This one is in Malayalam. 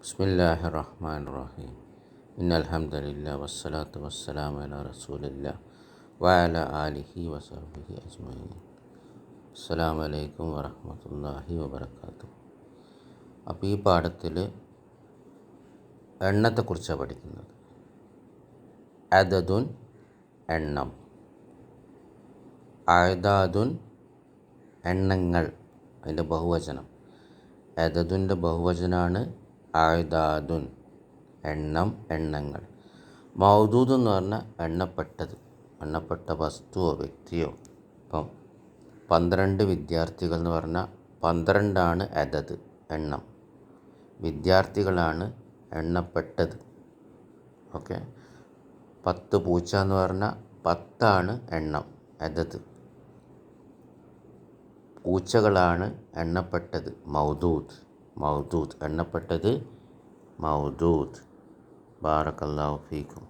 ബിസ്മില്ലാഹി റഹ്മാൻ റഹീം ഇന്നൽഹംദലില്ല വസ്സലാത്തു വസ്സലാം അല റസൂലില്ല വഅല ആലിഹി വസഹബിഹി അജ്മീൻ അസ്സാം വലൈക്കും വറഹമത്തല്ലാഹി വബർക്കാത്തു അപ്പോൾ ഈ പാഠത്തിൽ എണ്ണത്തെക്കുറിച്ചാണ് പഠിക്കുന്നത്. അതദുൻ എണ്ണം. അയദാദുൻ എണ്ണങ്ങൾ അതിന്റെ ബഹുവചനം. അതദിന്റെ ബഹുവചനമാണ് ആയതാദുൻ എണ്ണം എണ്ണങ്ങൾ. മൗദൂദ് എന്ന് പറഞ്ഞാൽ എണ്ണപ്പെട്ടത് എണ്ണപ്പെട്ട വസ്തുവോ വ്യക്തിയോ. ഇപ്പം പന്ത്രണ്ട് വിദ്യാർത്ഥികൾ എന്ന് പറഞ്ഞാൽ പന്ത്രണ്ടാണ് അതത് എണ്ണം. വിദ്യാർത്ഥികളാണ് എണ്ണപ്പെട്ടത്. ഓക്കെ? പത്ത് പൂച്ച എന്ന് പറഞ്ഞാൽ പത്താണ് എണ്ണം അതത് പൂച്ചകളാണ് എണ്ണപ്പെട്ടത് മൗദൂദ്. മൗദൂദ് എണ്ണപ്പെട്ടത് മൗദൂദ് ബാറക്കല്ലാഹു ഫീക്കും